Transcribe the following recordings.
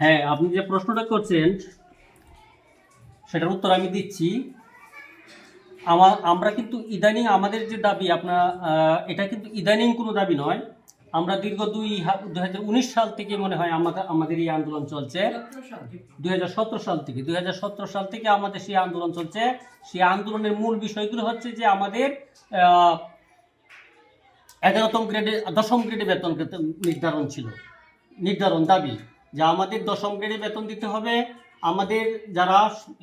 হ্যাঁ আপনি যে প্রশ্নটা করছেন, সেটার উত্তর আমি দিচ্ছি। আমার আমরা কিন্তু ইদানিং আমাদের যে দাবি, আপনার এটা কিন্তু ইদানিং কোনো দাবি নয়। আমরা দীর্ঘ দুই উনিশ সাল থেকে মনে হয় আমাদের আমাদের এই আন্দোলন চলছে। দুই হাজার সতেরো সাল থেকে, দুই হাজার সতেরো সাল থেকে আমাদের সেই আন্দোলন চলছে। সেই আন্দোলনের মূল বিষয়গুলো হচ্ছে যে আমাদের এগারোতম গ্রেডে, দশম গ্রেডে বেতন নির্ধারণ ছিল, নির্ধারণ দাবি। যে আমাদের দশম গ্রেডে বেতন দিতে হবে। আমাদের যারা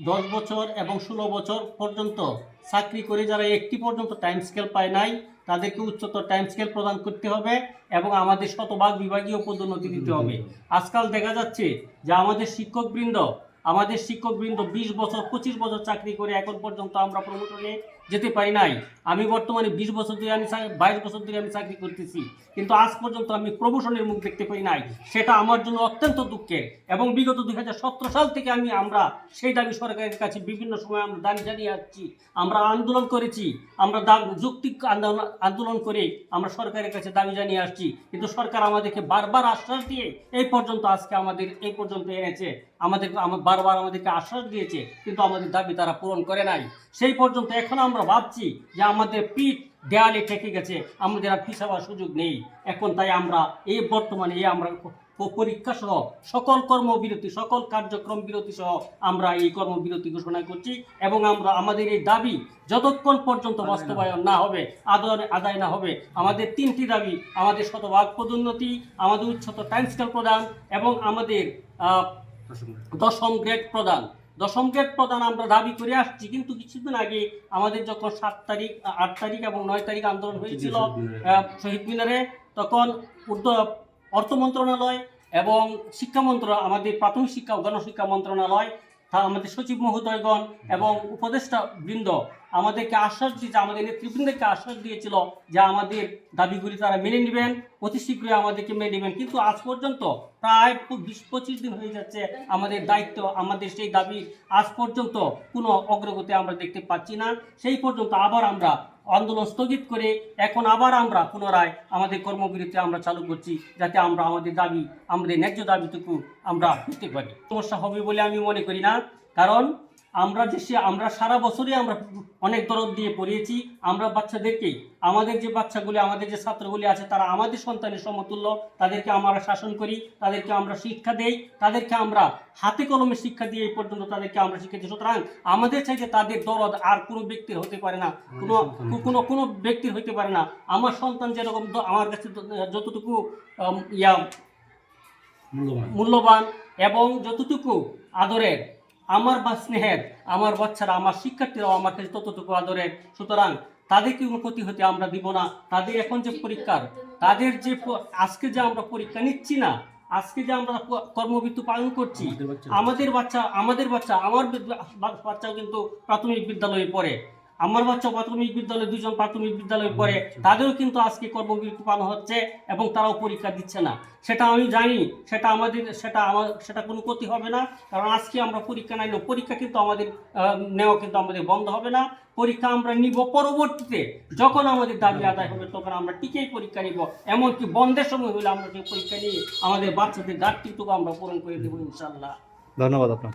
দশ বছর এবং ষোলো বছর পর্যন্ত চাকরি করে, যারা একটি পর্যন্ত টাইম স্কেল পায় নাই, তাদেরকে উচ্চতর টাইম স্কেল প্রদান করতে হবে এবং আমাদের শতভাগ বিভাগীয় পদোন্নতি দিতে হবে। আজকাল দেখা যাচ্ছে যে আমাদের শিক্ষকবৃন্দ আমাদের শিক্ষকবৃন্দ বিশ বছর, পঁচিশ বছর চাকরি করে এখন পর্যন্ত আমরা প্রমোশনে যেতে পারি নাই। আমি বর্তমানে বিশ বছর ধরে আমি বাইশ বছর ধরে আমি চাকরি করতেছি। কিন্তু আজ পর্যন্ত আমি প্রমোশনের মুখ দেখতে পাই নাই। সেটা আমার জন্য অত্যন্ত দুঃখের। এবং বিগত দু হাজার সতেরো সাল থেকে আমি, আমরা সেই দাবি সরকারের কাছে বিভিন্ন সময় আমরা দাবি জানিয়ে আসছি। আমরা আন্দোলন করেছি। আমরা দাবি যৌক্তিক আন্দোলন আন্দোলন করে আমরা সরকারের কাছে দাবি জানিয়ে আসছি। কিন্তু সরকার আমাদেরকে বারবার আশ্বাস দিয়ে এই পর্যন্ত আজকে আমাদের, এই পর্যন্ত এনেছে। আমাদের বারবার আমাদেরকে আশ্বাস দিয়েছে। কিন্তু আমাদের দাবি তারা পূরণ করে নাই। সেই পর্যন্ত এখন আমরা ভাবছি যে আমাদের পিঠ দেয়ালে ঠেকে গেছে আমাদের আর পিছাবার সুযোগ নেই। এখন তাই আমরা এই বর্তমানে এই আমরা পরীক্ষা সহ সকল কর্মবিরতি সকল কার্যক্রম বিরতি সহ আমরা এই কর্মবিরতি ঘোষণা করছি এবং আমরা আমাদের এই দাবি যতক্ষণ পর্যন্ত বাস্তবায়ন না হবে আদায় আদায় না হবে আমাদের তিনটি দাবি আমাদের শতভাগ পদোন্নতি আমাদের উচ্চতর টাইম স্কেল প্রদান এবং আমাদের দশম গ্রেড প্রদান। দশম গ্রেড প্রদান আমরা দাবি করে আসছি কিন্তু কিছুদিন আগে আমাদের যখন সাত তারিখ আট তারিখ এবং নয় তারিখ আন্দোলন হয়েছিল শহীদ মিনারে। তখন উর্দ অর্থ মন্ত্রণালয় এবং শিক্ষা মন্ত্রণালয় আমাদের প্রাথমিক শিক্ষা ও গণশিক্ষা মন্ত্রণালয় তা আমাদের সচিব মহোদয়গণ এবং উপদেষ্টা বৃন্দ আমাদেরকে আশ্বাস দিয়েছে আমাদের নেতৃবৃন্দকে আশ্বাস দিয়েছিল যে আমাদের দাবিগুলি তারা মেনে নেবেন, অতি শীঘ্রই আমাদেরকে মেনে নেবেন। কিন্তু আজ পর্যন্ত প্রায় বিশ পঁচিশ দিন হয়ে যাচ্ছে আমাদের দায়িত্ব, আমাদের সেই দাবি আজ পর্যন্ত কোনো অগ্রগতি আমরা দেখতে পাচ্ছি না। সেই পর্যন্ত আবার আমরা আন্দোলন স্থগিত করে এখন আবার আমরা পুনরায় আমাদের কর্মবিরতি আমরা চালু করছি যাতে আমরা আমাদের দাবি, আমাদের ন্যায্য দাবিটুকু আমরা পেতে পারি। সমস্যা হবে বলে আমি মনে করি না, কারণ আমরা যে সে- আমরা সারা বছরই আমরা অনেক দরদ দিয়ে পড়িয়েছি। আমরা বাচ্চাদেরকে আমাদের যে বাচ্চাগুলি আমাদের যে ছাত্রগুলি আছে তারা আমাদের সন্তানের সমতুল্য। তাদেরকে আমরা শাসন করি তাদেরকে আমরা শিক্ষা দেই তাদেরকে আমরা হাতে কলমে শিক্ষা দিয়ে এই পর্যন্ত তাদেরকে আমরা শিক্ষা দিই সুতরাং আমাদের চাইতে তাদের দরদ আর কোনো ব্যক্তির হতে পারে না। কোনো কোনো কোনো ব্যক্তির হতে পারে না। আমার সন্তান যেরকম আমার কাছে যতটুকু ইয়া মূল্যবান এবং যতটুকু আদরের আমার বা স্নেহের আমার বাচ্চারা আমার শিক্ষার্থীরাও আমার কাছে ততটুকু আদরের সুতরাং তাদেরকে কোনো ক্ষতি হতে আমরা দিব না। তাদের এখন যে পরীক্ষার তাদের যে আজকে যে আমরা পরীক্ষা নিচ্ছি না আজকে যে আমরা কর্মবৃত্ত পালন করছি আমাদের বাচ্চা। আমাদের বাচ্চা আমার বাচ্চাও কিন্তু প্রাথমিক বিদ্যালয়ে পড়ে। আমার বাচ্চা প্রাথমিক বিদ্যালয়ে দুজন প্রাথমিক বিদ্যালয়ে পড়ে তাদেরও কিন্তু আজকে কর্মবিরতি পালন হচ্ছে এবং তারাও পরীক্ষা দিচ্ছে না। সেটা আমি জানি সেটা আমাদের সেটা আমার সেটা কোনো ক্ষতি হবে না কারণ আজকে আমরা পরীক্ষা নাইলেও পরীক্ষা কিন্তু আমাদের নেওয়া কিন্তু আমাদের বন্ধ হবে না। পরীক্ষা আমরা নিব পরবর্তীতে যখন আমাদের দাবি আদায় হবে তখন আমরা টিকেই পরীক্ষা নিব। এমনকি বন্ধের সময় হলে আমরা পরীক্ষা নিয়ে আমাদের বাচ্চাদের ঘাটতিটুকু আমরা পূরণ করে দেবো ইনশাল্লাহ ধন্যবাদ আপনার